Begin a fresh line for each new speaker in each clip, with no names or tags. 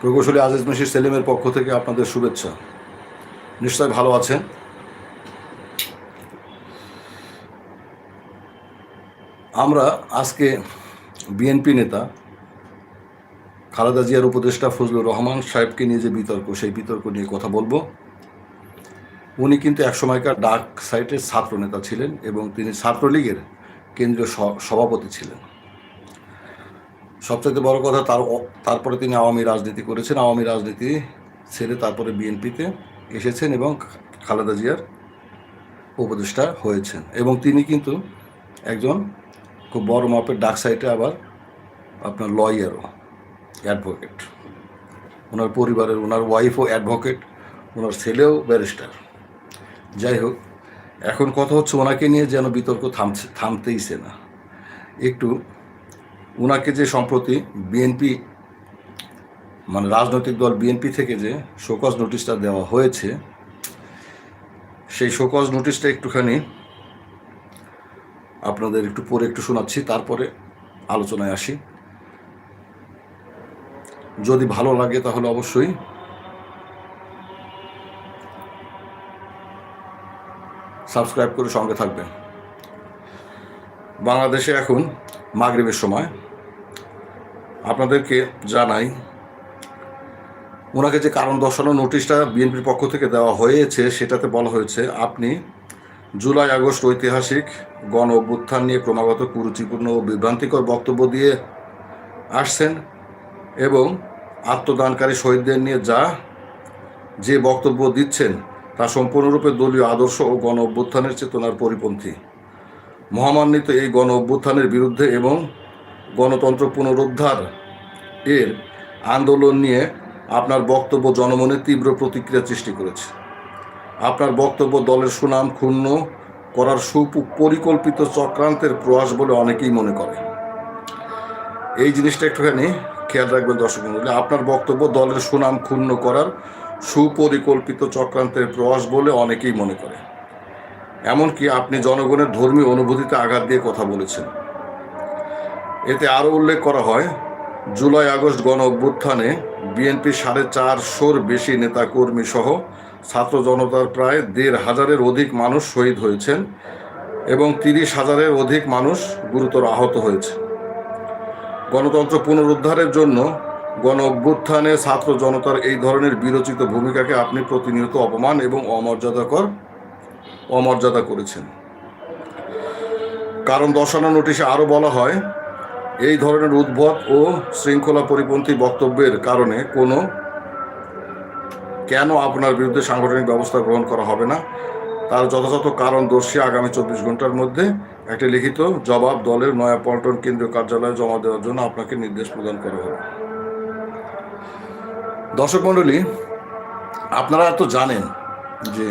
প্রকৌশলী আজিজ মসির সেলিমের পক্ষ থেকে আপনাদের শুভেচ্ছা। নিশ্চয় ভালো আছেন আমরা আজকে বিএনপি নেতা খালেদা জিয়ার উপদেষ্টা ফজলুর রহমান সাহেবকে নিয়ে যে বিতর্ক, সেই বিতর্ক নিয়ে কথা বলব। উনি কিন্তু একসময়কার ডাক সাইটের ছাত্র নেতা ছিলেন এবং তিনি ছাত্রলীগের কেন্দ্রীয় সভাপতি ছিলেন। সবচেয়ে বড় কথা তার তারপরে তিনি আওয়ামী রাজনীতি করেছেন। আওয়ামী রাজনীতি ছেড়ে তারপরে বিএনপিতে এসেছেন এবং খালেদা জিয়ার উপদেষ্টা হয়েছেন। এবং তিনি কিন্তু একজন খুব বড় মাপের ডাক সাইটে আবার আপনার লয়ারও অ্যাডভোকেট ওনার পরিবারের, ওনার ওয়াইফও অ্যাডভোকেট ওনার ছেলেও ব্যারিস্টার যাই হোক, এখন কথা হচ্ছে ওনাকে নিয়ে যেন বিতর্ক থামছে থামতেইছে না। একটু ওনাকে যে সম্প্রতি বিএনপি মানে রাজনৈতিক দল বিএনপি থেকে যে শোকজ নোটিশটা দেওয়া হয়েছে, সেই শোকজ নোটিশটা একটুখানি আপনাদের একটু পরে একটু শোনাচ্ছি, তারপরে আলোচনায় আসি। যদি ভালো লাগে তাহলে অবশ্যই সাবস্ক্রাইব করে সঙ্গে থাকবেন। বাংলাদেশে এখন মাগরিবের সময়। আপনাদেরকে জানাই, ওনাকে যে কারণ দর্শানো নোটিশটা বিএনপির পক্ষ থেকে দেওয়া হয়েছে, সেটাতে বলা হয়েছে, আপনি জুলাই আগস্ট ঐতিহাসিক গণ অভ্যুত্থান নিয়ে ক্রমাগত কুরুচিপূর্ণ ও বিভ্রান্তিকর বক্তব্য দিয়ে আসছেন এবং আত্মদানকারী শহীদদের নিয়ে যা যে বক্তব্য দিচ্ছেন, তা সম্পূর্ণরূপে দলীয় আদর্শ ও গণ অভ্যুত্থানের চেতনার পরিপন্থী। মহামান্বিত এই গণ অভ্যুত্থানের বিরুদ্ধে এবং গণতন্ত্র পুনরুদ্ধার এর আন্দোলন নিয়ে আপনার বক্তব্য জনমনে তীব্র প্রতিক্রিয়া সৃষ্টি করেছে। আপনার বক্তব্য দলের সুনাম ক্ষুণ্ণ করার সুপরিকল্পিত চক্রান্তের প্রয়াস বলে অনেকেই মনে করে। এই জিনিসটা একটুখানি খেয়াল রাখবেন দর্শক আপনার বক্তব্য দলের সুনাম ক্ষুণ্ণ করার সুপরিকল্পিত চক্রান্তের প্রয়াস বলে অনেকেই মনে করে। এমনকি আপনি জনগণের ধর্মীয় অনুভূতিতে আঘাত দিয়ে কথা বলেছেন। এতে আরও উল্লেখ করা হয়, জুলাই আগস্ট গণ অভ্যুত্থানে বিএনপি সাড়ে চারশোর বেশি নেতাকর্মী সহ ছাত্র জনতার প্রায় দেড় হাজারের অধিক মানুষ শহীদ হয়েছেন এবং তিরিশ হাজারের অধিক মানুষ গুরুতর আহত হয়েছে। গণতন্ত্র পুনরুদ্ধারের জন্য গণ অভ্যুত্থানে ছাত্র জনতার এই ধরনের বিরচিত ভূমিকাকে আপনি প্রতিনিয়ত অপমান এবং অমর্যাদাকর অমর্যাদা করেছেন। কারণ দর্শানো নোটিশে আরও বলা হয়, এই ধরনের উদ্ভব ও শৃঙ্খলা পরিপন্থী বক্তব্যের কারণে কোনো কেন আপনার বিরুদ্ধে সাংগঠনিক ব্যবস্থা গ্রহণ করা হবে না। তার যথাযথ কারণ দর্শী আগামী চব্বিশ ঘণ্টার মধ্যে একটি লিখিত জবাব দলের নয়া নয়াপল্টন কেন্দ্রীয় কার্যালয়ে জমা দেওয়ার জন্য আপনাকে নির্দেশ প্রদান করা হবে। দর্শক মণ্ডলী, আপনারা তো জানেন যে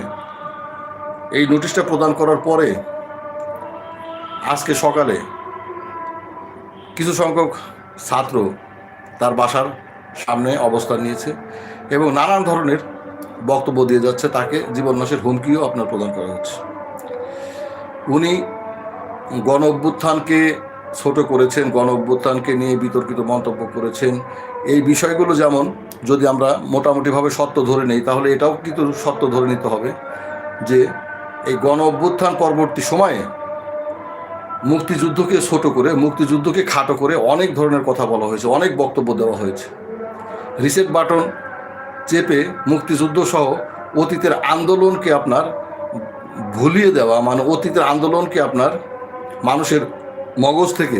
এই নোটিশটা প্রদান করার পরে আজকে সকালে কিছু সংখ্যক ছাত্র তার বাসার সামনে অবস্থান নিয়েছে এবং নানান ধরনের বক্তব্য দিয়ে যাচ্ছে, তাকে জীবননাশের হুমকিও আপনার প্রদান করা হচ্ছে। উনি গণ অভ্যুত্থানকে ছোট করেছেন গণ অভ্যুত্থানকে নিয়ে বিতর্কিত মন্তব্য করেছেন। এই বিষয়গুলো যেমন যদি আমরা মোটামুটিভাবে সত্য ধরে নেই, তাহলে এটাও কিন্তু সত্য ধরে নিতে হবে যে এই গণ অভ্যুত্থান পরবর্তী সময়ে মুক্তিযুদ্ধকে ছোট করে, মুক্তিযুদ্ধকে খাটো করে অনেক ধরনের কথা বলা হয়েছে, অনেক বক্তব্য দেওয়া হয়েছে। রিসেট বাটন চেপে মুক্তিযুদ্ধ সহ অতীতের আন্দোলনকে আপনার ভুলিয়ে দেওয়া মানে অতীতের আন্দোলনকে আপনার মানুষের মগজ থেকে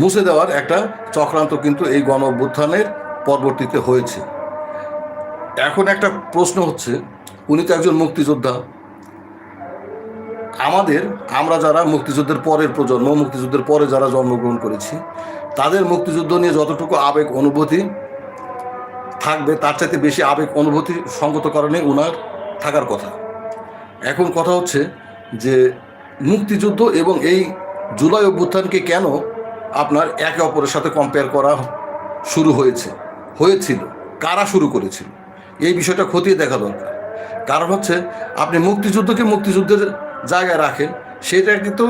মুছে দেওয়ার একটা চক্রান্ত কিন্তু এই গণ অভ্যুত্থানের পরবর্তীতে হয়েছে। এখন একটা প্রশ্ন হচ্ছে উনি তো একজন মুক্তিযোদ্ধা। আমাদের, আমরা যারা মুক্তিযুদ্ধের পরের প্রজন্ম, মুক্তিযুদ্ধের পরে যারা জন্মগ্রহণ করেছি, তাদের মুক্তিযুদ্ধ নিয়ে যতটুকু আবেগ অনুভূতি থাকবে, তার চাইতে বেশি আবেগ অনুভূতি সঙ্গত কারণে ওনার থাকার কথা। এখন কথা হচ্ছে যে, মুক্তিযুদ্ধ এবং এই জুলাই অভ্যুত্থানকে কেন আপনার একে অপরের সাথে কম্পেয়ার করা শুরু হয়েছে, হয়েছিল, কারা শুরু করেছিল? এই বিষয়টা খতিয়ে দেখা দরকার। কারণ হচ্ছে আপনি মুক্তিযুদ্ধকে মুক্তিযুদ্ধের জায়গায় রাখেন, সেটা কিন্তু,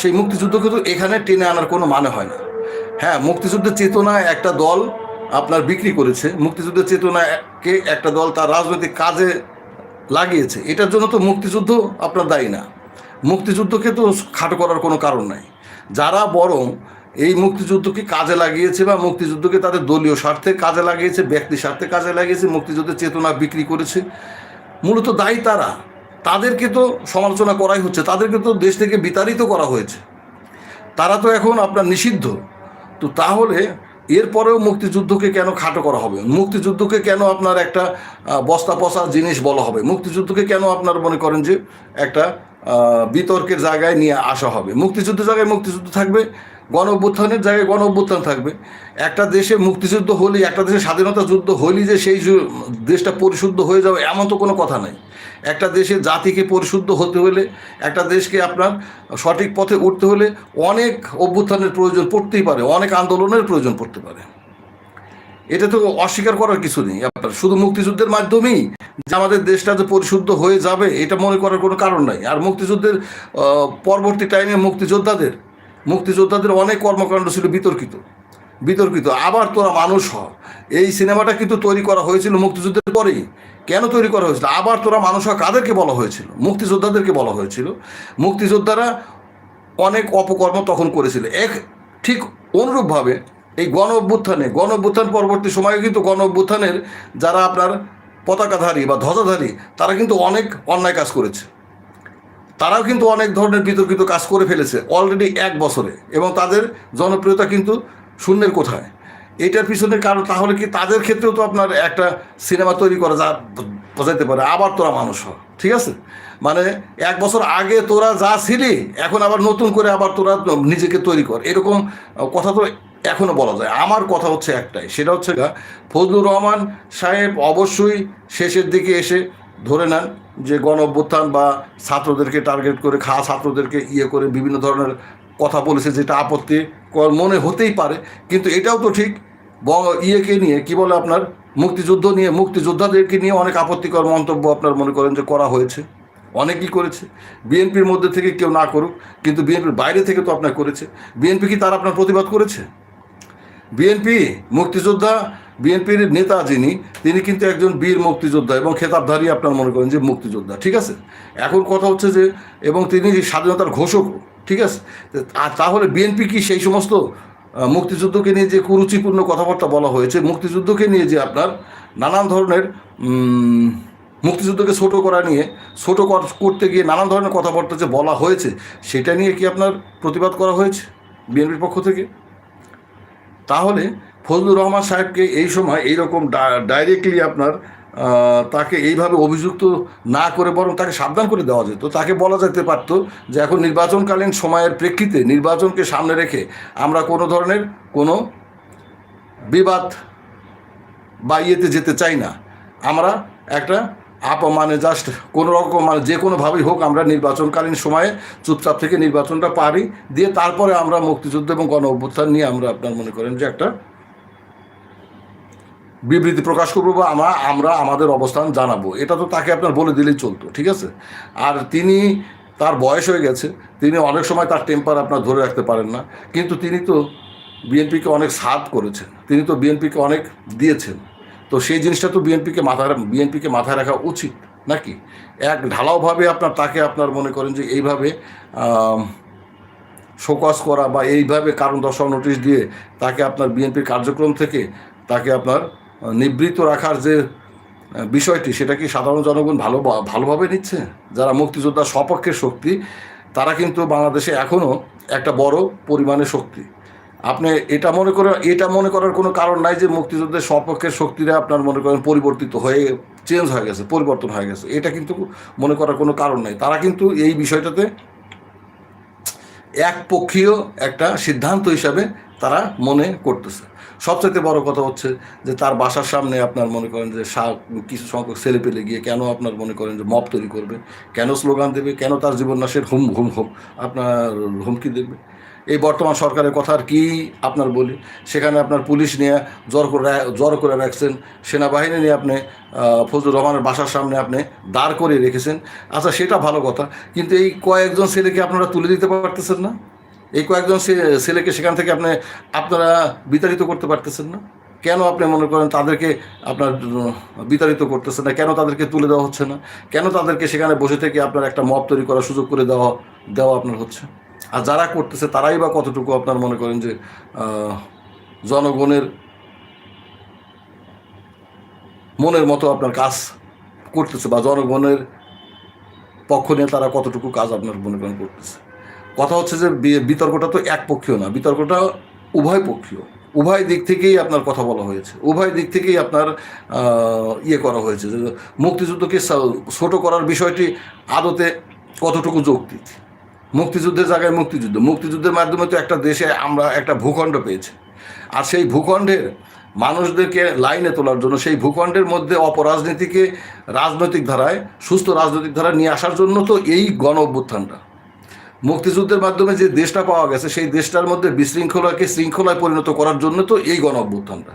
সেই মুক্তিযুদ্ধ কিন্তু এখানে টেনে আনার কোনো মানে হয় না। হ্যাঁ মুক্তিযুদ্ধের চেতনায় একটা দল আপনার বিক্রি করেছে, মুক্তিযুদ্ধের চেতনাকে একটা দল তার রাজনৈতিক কাজে লাগিয়েছে, এটার জন্য তো মুক্তিযুদ্ধ আপনার দায়ী না। মুক্তিযুদ্ধকে তো খাটো করার কোনো কারণ নাই। যারা বরং এই মুক্তিযুদ্ধকে কাজে লাগিয়েছে বা মুক্তিযুদ্ধকে তাদের দলীয় স্বার্থে কাজে লাগিয়েছে, ব্যক্তি স্বার্থে কাজে লাগিয়েছে, মুক্তিযুদ্ধের চেতনা বিক্রি করেছে মূলত দায়ী তারা। তাদেরকে তো সমালোচনা করাই হচ্ছে, তাদেরকে তো দেশ থেকে বিতাড়িত করা হয়েছে। তারা তো এখন আপনার নিষিদ্ধ। তো তাহলে এরপরেও মুক্তিযুদ্ধকে কেন খাটো করা হবে? মুক্তিযুদ্ধকে কেন আপনার একটা বস্তা পচা জিনিস বলা হবে? মুক্তিযুদ্ধকে কেন আপনার মনে করেন যে একটা বিতর্কের জায়গায় নিয়ে আসা হবে? মুক্তিযুদ্ধের জায়গায় মুক্তিযুদ্ধ থাকবে? গণ অভ্যুত্থানের জায়গায় গণ অভ্যুত্থান থাকবে। একটা দেশে মুক্তিযুদ্ধ হলেই, একটা দেশে স্বাধীনতা যুদ্ধ হলেই যে সেই দেশটা পরিশুদ্ধ হয়ে যাবে, এমন তো কোনো কথা নাই। একটা দেশে জাতিকে পরিশুদ্ধ হতে হলে, একটা দেশকে আপনার সঠিক পথে উঠতে হলে অনেক অভ্যুত্থানের প্রয়োজন পড়তেই পারে, অনেক আন্দোলনের প্রয়োজন পড়তে পারে। এটা তো অস্বীকার করার কিছু নেই। আপনার শুধু মুক্তিযুদ্ধের মাধ্যমেই যে আমাদের দেশটা যে পরিশুদ্ধ হয়ে যাবে, এটা মনে করার কোনো কারণ নাই। আর মুক্তিযুদ্ধের পরবর্তী টাইমে মুক্তিযোদ্ধাদের মুক্তিযোদ্ধাদের অনেক কর্মকাণ্ড ছিল বিতর্কিত। বিতর্কিত, আবার তোরা মানুষ হ। এই সিনেমাটা কিন্তু তৈরি করা হয়েছিল মুক্তিযুদ্ধের পরেই। কেন তৈরি করা হয়েছিল? আবার তোরা মানুষ হ কাদেরকে বলা হয়েছিল? মুক্তিযোদ্ধাদেরকে বলা হয়েছিল। মুক্তিযোদ্ধারা অনেক অপকর্ম তখন করেছিল। এক, ঠিক অনুরূপভাবে এই গণ অভ্যুত্থানে গণ অভ্যুত্থান পরবর্তী সময়ে কিন্তু গণ অভ্যুত্থানের যারা আপনার পতাকাধারী বা ধ্বজাধারী, তারা কিন্তু অনেক অন্যায় কাজ করেছে। তারাও কিন্তু অনেক ধরনের বিতর্কিত কাজ করে ফেলেছে অলরেডি এক বছরে। এবং তাদের জনপ্রিয়তা কিন্তু শূন্যের কোথায় এটার পিছনে কারণ তাহলে কি তাদের ক্ষেত্রেও তো আপনার একটা সিনেমা তৈরি করা যা বোঝাইতে পারে, আবার তোরা মানুষ হ, ঠিক আছে? মানে এক বছর আগে তোরা যা ছিলি, এখন আবার নতুন করে আবার তোরা নিজেকে তৈরি কর। এরকম কথা তো এখনও বলা যায়। আমার কথা হচ্ছে একটাই, সেটা হচ্ছে ফজলুর রহমান সাহেব অবশ্যই শেষের দিকে এসে ধরে নেন। যে গণ বা ছাত্রদেরকে টার্গেট করে খা ছাত্রদেরকে ইয়ে করে বিভিন্ন ধরনের কথা বলেছে, যেটা আপত্তি মনে হতেই পারে। কিন্তু এটাও তো ঠিক ইয়েকে নিয়ে, কি বলে আপনার, মুক্তিযুদ্ধ নিয়ে, মুক্তিযোদ্ধাদেরকে নিয়ে অনেক আপত্তিকর মন্তব্য আপনার মনে করেন যে করা হয়েছে। অনেকই করেছে। বিএনপির মধ্যে থেকে কেউ না করুক, কিন্তু বিএনপির বাইরে থেকে তো আপনার করেছে। বিএনপি কি তার আপনার প্রতিবাদ করেছে? বিএনপি মুক্তিযোদ্ধা বিএনপির নেতা যিনি, তিনি কিন্তু একজন বীর মুক্তিযোদ্ধা এবং খেতাবধারী আপনার মনে করেন যে মুক্তিযোদ্ধা, ঠিক আছে? এখন কথা হচ্ছে যে, এবং তিনি স্বাধীনতার ঘোষক, ঠিক আছে? আর তাহলে বিএনপি কি সেই সমস্ত মুক্তিযুদ্ধকে নিয়ে যে কুরুচিপূর্ণ কথাবার্তা বলা হয়েছে, মুক্তিযুদ্ধকে নিয়ে যে আপনার নানান ধরনের মুক্তিযুদ্ধকে ছোট করা নিয়ে, ছোট কর- করতে গিয়ে নানান ধরনের কথাবার্তা যে বলা হয়েছে, সেটা নিয়ে কি আপনার প্রতিবাদ করা হয়েছে বিএনপির পক্ষ থেকে? তাহলে ফজলুর রহমান সাহেবকে এই সময় এইরকম ডাইরেক্টলি আপনার তাকে এইভাবে অভিযুক্ত না করে বরং তাকে সাবধান করে দেওয়া যেত। তাকে বলা যেতে পারতো যে এখন নির্বাচনকালীন সময়ের প্রেক্ষিতে নির্বাচনকে সামনে রেখে আমরা কোনো ধরনের কোনো বিবাদ বা ইয়েতে যেতে চাই না। আমরা একটা আপ মানে জাস্ট কোনো রকম মানে যে কোনোভাবেই হোক আমরা নির্বাচনকালীন সময়ে চুপচাপ থেকে নির্বাচনটা পারি, দিয়ে তারপরে আমরা মুক্তিযুদ্ধ এবং গণ অভ্যুত্থান নিয়ে আমরা আপনার মনে করেন যে একটা বিবৃতি প্রকাশ করব বা আমরা আমরা আমাদের অবস্থান জানাব। এটা তো তাকে আপনার বলে দিলেই চলতো, ঠিক আছে? আর তিনি, তার বয়স হয়ে গেছে, তিনি অনেক সময় তার টেম্পার আপনার ধরে রাখতে পারেন না, কিন্তু তিনি তো বিএনপিকে অনেক সাথ করেছেন, তিনি তো বিএনপিকে অনেক দিয়েছেন। তো সেই জিনিসটা তো বিএনপিকে মাথায় বিএনপিকে মাথায় রাখা উচিত, নাকি? এক ঢালাওভাবে আপনার, তাকে আপনার মনে করেন যে এইভাবে শোকজ করা বা এইভাবে কারণ দর্শাও নোটিশ দিয়ে তাকে আপনার বিএনপির কার্যক্রম থেকে তাকে আপনার আহ, নিবৃত্ত রাখার যে বিষয়টি সেটা কি সাধারণ জনগণ ভালো ভালোভাবে নিচ্ছে? যারা মুক্তিযোদ্ধার সপক্ষের শক্তি তারা কিন্তু বাংলাদেশে এখনও একটা বড় পরিমাণে শক্তি। আপনি এটা মনে করে এটা মনে করার কোনো কারণ নাই যে মুক্তিযুদ্ধের সপক্ষের শক্তিরা আপনার মনে করেন পরিবর্তিত হয়ে চেঞ্জ হয়ে গেছে পরিবর্তন হয়ে গেছে। এটা কিন্তু মনে করার কোনো কারণ নাই। তারা কিন্তু এই বিষয়টাতে একপক্ষীয় একটা সিদ্ধান্ত হিসাবে তারা মনে করতেছে। সবচেয়ে বড় কথা হচ্ছে যে তার বাসার সামনে আপনার মনে করেন যে সা- কিছু সংখ্যক ছেলে পেলে গিয়ে কেন আপনার মনে করেন যে মপ তৈরি করবে? কেন স্লোগান দেবে? কেন তার জীবন নাশের হুম হুম হুম আপনার হুমকি দেবে? এই বর্তমান সরকারের কথা আর কী আপনার বলি? সেখানে আপনার পুলিশ নিয়ে জোর করে রা- জড়ো করে রাখছেন, সেনাবাহিনী নিয়ে আপনি ফজলুর রহমানের বাসার সামনে আপনি দাঁড় করে রেখেছেন। আচ্ছা সেটা ভালো কথা, কিন্তু এই কয়েকজন ছেলেকে আপনারা তুলে দিতে পারতেছেন না? এই কয়েকজন ছেলেকে সেখান থেকে আপনি, আপনারা বিতাড়িত করতে পারতেছেন না? কেন আপনি মনে করেন তাদেরকে আপনার বিতাড়িত করতেছে না? কেন তাদেরকে তুলে দেওয়া হচ্ছে না? কেন তাদেরকে সেখানে বসে থেকে আপনার একটা মব তৈরি করার সুযোগ করে দেওয়া দেওয়া আপনার হচ্ছে? আর যারা করতেছে, তারাই বা কতটুকু আপনার মনে করেন যে জনগণের মনের মতো আপনার কাজ করতেছে বা জনগণের পক্ষ নিয়ে তারা কতটুকু কাজ আপনার মনে করেন করতেছে। কথা হচ্ছে যে বিতর্কটা তো একপক্ষীয় না, বিতর্কটা উভয় পক্ষীয়। উভয় দিক থেকেই আপনার কথা বলা হয়েছে। উভয় দিক থেকেই আপনার ইয়ে করা হয়েছে মুক্তিযুদ্ধকে ছোট করার বিষয়টি আদতে কতটুকু যৌক্তিক? মুক্তিযুদ্ধের জায়গায় মুক্তিযুদ্ধ। মুক্তিযুদ্ধের মাধ্যমে তো একটা দেশে আমরা একটা ভূখণ্ড পেয়েছি। আর সেই ভূখণ্ডের মানুষদেরকে লাইনে তোলার জন্য, সেই ভূখণ্ডের মধ্যে অপরাজনীতিকে রাজনৈতিক ধারায়, সুস্থ রাজনৈতিক ধারায় নিয়ে আসার জন্য তো এই গণ অভ্যুত্থানটা মুক্তিযুদ্ধের মাধ্যমে যে দেশটা পাওয়া গেছে, সেই দেশটার মধ্যে বিশৃঙ্খলাকে শৃঙ্খলায় পরিণত করার জন্য তো এই গণ অভ্যুত্থানটা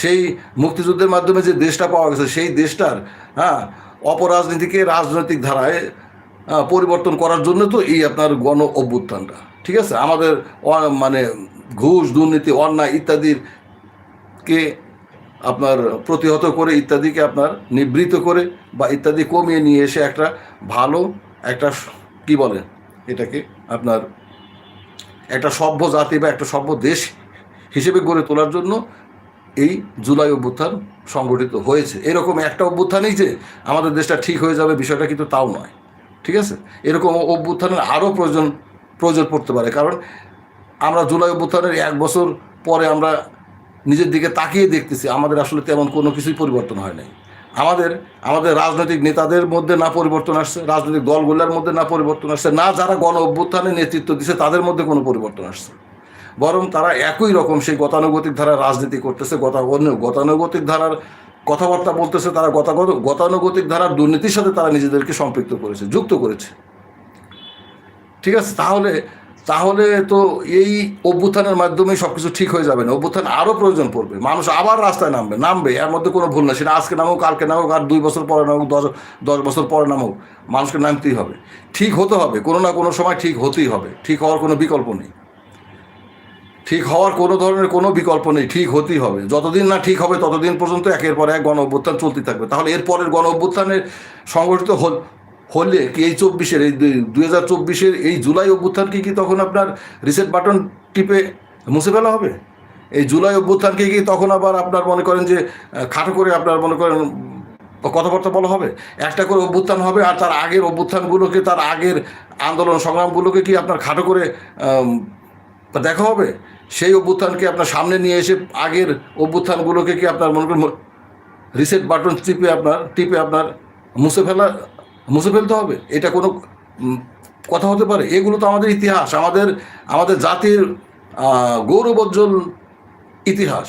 সেই মুক্তিযুদ্ধের মাধ্যমে যে দেশটা পাওয়া গেছে, সেই দেশটার হ্যাঁ অপরাজনীতিকে রাজনৈতিক ধারায় পরিবর্তন করার জন্য তো এই আপনার গণ অভ্যুত্থানটা। ঠিক আছে? আমাদের মানে ঘুষ, দুর্নীতি, অন্যায় ইত্যাদির কে আপনার প্রতিহত করে, ইত্যাদিকে আপনার নিবৃত করে বা ইত্যাদি কমিয়ে নিয়ে এসে একটা ভালো, একটা কি বলে এটাকে আপনার একটা সভ্য জাতি বা একটা সভ্য দেশ হিসেবে গড়ে তোলার জন্য এই জুলাই অভ্যুত্থান সংগঠিত হয়েছে। এরকম একটা অভ্যুত্থানেই যে আমাদের দেশটা ঠিক হয়ে যাবে বিষয়টা কিন্তু তাও নয়। ঠিক আছে? এরকম অভ্যুত্থানের আরও প্রয়োজন প্রয়োজন পড়তে পারে। কারণ আমরা জুলাই অভ্যুত্থানের এক বছর পরে আমরা নিজের দিকে তাকিয়ে দেখতেছি, আমাদের আসলে তেমন কোনো কিছুই পরিবর্তন হয় নাই। আমাদের আমাদের রাজনৈতিক নেতাদের মধ্যে না পরিবর্তন আসছে, রাজনৈতিক দলগুলোর মধ্যে না পরিবর্তন আসছে, না যারা গণ অভ্যুত্থানে নেতৃত্ব দিচ্ছে তাদের মধ্যে কোনো পরিবর্তন আসছে। বরং তারা একই রকম সেই গতানুগতিক ধারার রাজনীতি করতেছে, গতা অন্য গতানুগতিক ধারার কথাবার্তা বলতেছে, তারা গতাগত, গতানুগতিক ধারার দুর্নীতির সাথে তারা নিজেদেরকে সম্পৃক্ত করেছে, যুক্ত করেছে। ঠিক আছে, তাহলে তাহলে তো এই অভ্যুত্থানের মাধ্যমে সব কিছু ঠিক হয়ে যাবে না। অভ্যুত্থান আরও প্রয়োজন পড়বে। মানুষ আবার রাস্তায় নামবে নামবে, এর মধ্যে কোনো ভুল না সেটা আজকে নামুক, কালকে নামুক, আর দুই বছর পরে নামুক, দশ দশ বছর পরে নামুক, মানুষকে নামতেই হবে। ঠিক হতে হবে, কোনো না কোনো সময় ঠিক হতেই হবে। ঠিক হওয়ার কোনো বিকল্প নেই। ঠিক হওয়ার কোনো ধরনের কোনো বিকল্প নেই, ঠিক হতেই হবে। যতদিন না ঠিক হবে ততদিন পর্যন্ত একের পর এক গণ অভ্যুত্থান চলতে থাকবে। তাহলে এরপরের গণ অভ্যুত্থানের সংগঠিত হল হলে কি এই চব্বিশের, এই দুই হাজার চব্বিশের এই জুলাই অভ্যুত্থানকে কি তখন আপনার রিসেট বাটন টিপে মুছে ফেলা হবে? এই জুলাই অভ্যুত্থানকে কি তখন আবার আপনার মনে করেন যে খাটো করে আপনার মনে করেন কথাবার্তা বলা হবে? একটা করে অভ্যুত্থান হবে আর তার আগের অভ্যুত্থানগুলোকে, তার আগের আন্দোলন সংগ্রামগুলোকে কি আপনার খাটো করে দেখা হবে? সেই অভ্যুত্থানকে আপনার সামনে নিয়ে এসে আগের অভ্যুত্থানগুলোকে কি আপনার মনে করেন রিসেট বাটন টিপে আপনার টিপে আপনার মুছে ফেলা, মুছে ফেলতে হবে? এটা কোনো কথা হতে পারে? এগুলো তো আমাদের ইতিহাস, আমাদের আমাদের জাতির গৌরবোজ্জ্বল ইতিহাস।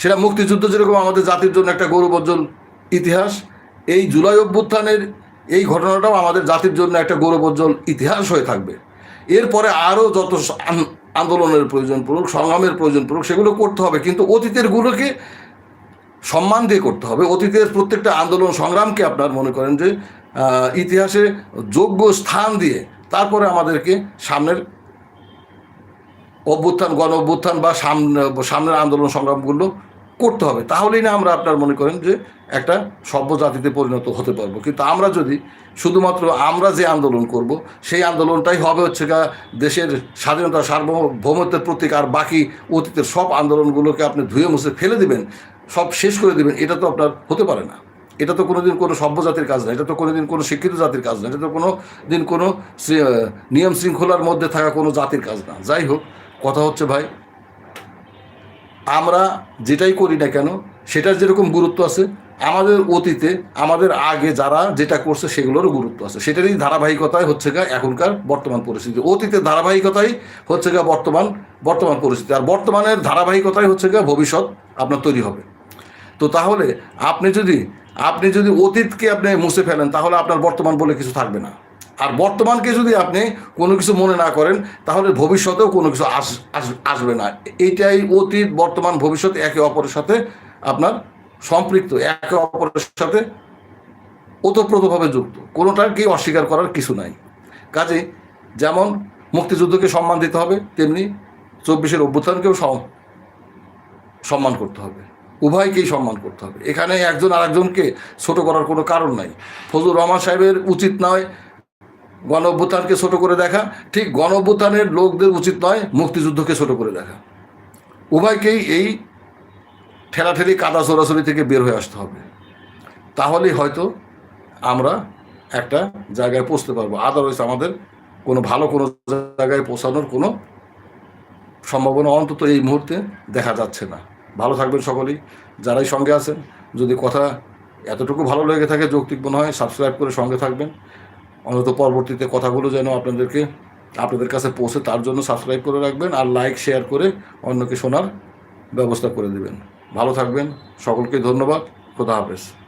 সেটা মুক্তিযুদ্ধ যেরকম আমাদের জাতির জন্য একটা গৌরবোজ্জ্বল ইতিহাস, এই জুলাই অভ্যুত্থানের এই ঘটনাটাও আমাদের জাতির জন্য একটা গৌরবোজ্জ্বল ইতিহাস হয়ে থাকবে। এরপরে আরও যত আন্দোলনের প্রয়োজন পড়ুক, সংগ্রামের প্রয়োজন পড়ুক, সেগুলো করতে হবে। কিন্তু অতীতের গুলোকে সম্মান দিয়ে করতে হবে। অতীতের প্রত্যেকটা আন্দোলন সংগ্রামকে আপনার মনে করেন যে ইতিহাসে যোগ্য স্থান দিয়ে তারপরে আমাদেরকে সামনের অভ্যুত্থান গণ অভ্যুত্থান বা সামনে সামনের আন্দোলন সংগ্রামগুলো করতে হবে। তাহলেই না আমরা আপনার মনে করেন যে একটা সভ্য জাতিতে পরিণত হতে পারব। কিন্তু আমরা যদি শুধুমাত্র আমরা যে আন্দোলন করব, সেই আন্দোলনটাই হবে হচ্ছে গা দেশের স্বাধীনতা সার্বভৌমত্বের প্রতীক আর বাকি অতীতের সব আন্দোলনগুলোকে আপনি ধুয়ে মুছে ফেলে দিবেন, সব শেষ করে দিবেন, এটা তো আপনার হতে পারে না। এটা তো কোনোদিন কোনো সভ্য জাতির কাজ না, এটা তো কোনোদিন কোনো শিক্ষিত জাতির কাজ না, এটা তো কোনো দিন কোনো নিয়ম শৃঙ্খলার মধ্যে থাকা কোনো জাতির কাজ না। যাই হোক, কথা হচ্ছে ভাই আমরা যেটাই করি না কেন, সেটার যেরকম গুরুত্ব আছে, আমাদের অতীতে, আমাদের আগে যারা যেটা করছে সেগুলোরও গুরুত্ব আছে। সেটারই ধারাবাহিকতায় হচ্ছে গা এখনকার বর্তমান পরিস্থিতি। অতীতের ধারাবাহিকতাই হচ্ছে গা বর্তমান বর্তমান পরিস্থিতি। আর বর্তমানের ধারাবাহিকতাই হচ্ছে গা ভবিষ্যৎ আপনার তৈরি হবে। তো তাহলে আপনি যদি আপনি যদি অতীতকে আপনি মুছে ফেলেন, তাহলে আপনার বর্তমান বলে কিছু থাকবে না। আর বর্তমানকে যদি আপনি কোনো কিছু মনে না করেন, তাহলে ভবিষ্যতেও কোনো কিছু আস, আস- আসবে না। এইটাই অতীত, বর্তমান, ভবিষ্যৎ একে অপরের সাথে আপনার সম্পৃক্ত, একে অপরের সাথে ওতপ্রোতভাবে যুক্ত। কোনোটাকেই অস্বীকার করার কিছু নাই। কাজে যেমন মুক্তিযুদ্ধকে সম্মান দিতে হবে, তেমনি চব্বিশের অভ্যুত্থানকেও সম্মান করতে হবে। উভয়কেই সম্মান করতে হবে। এখানে একজন আরেকজনকে ছোট করার কোনো কারণ নাই। ফজলুর রহমান সাহেবের উচিত নয় গণ অভ্যুত্থানকে ছোট করে দেখা। ঠিক গণ অভ্যুত্থানের লোকদের উচিত নয় মুক্তিযুদ্ধকে ছোট করে দেখা। উভয়কেই এই ঠেলাঠেলি, কাদা চোরাচুরি থেকে বের হয়ে আসতে হবে। তাহলেই হয়তো আমরা একটা জায়গায় পৌঁছতে পারব। আদারওয়াইজ আমাদের কোনো ভালো কোনো জায়গায় পৌঁছানোর কোনো সম্ভাবনা অন্তত এই মুহূর্তে দেখা যাচ্ছে না। ভালো থাকবেন সকলেই। যারাই সঙ্গে আছেন, যদি কথা এতটুকু ভালো লেগে থাকে, যৌক্তিক মনে হয় সাবস্ক্রাইব করে সঙ্গে থাকবেন। অন্তত পরবর্তীতে কথাগুলো যেন আপনাদেরকে, আপনাদের কাছে পৌঁছে তার জন্য সাবস্ক্রাইব করে রাখবেন আর লাইক শেয়ার করে অন্যকে শোনার ব্যবস্থা করে দেবেন। ভালো থাকবেন। সকলকে ধন্যবাদ। খোদা হাফেজ।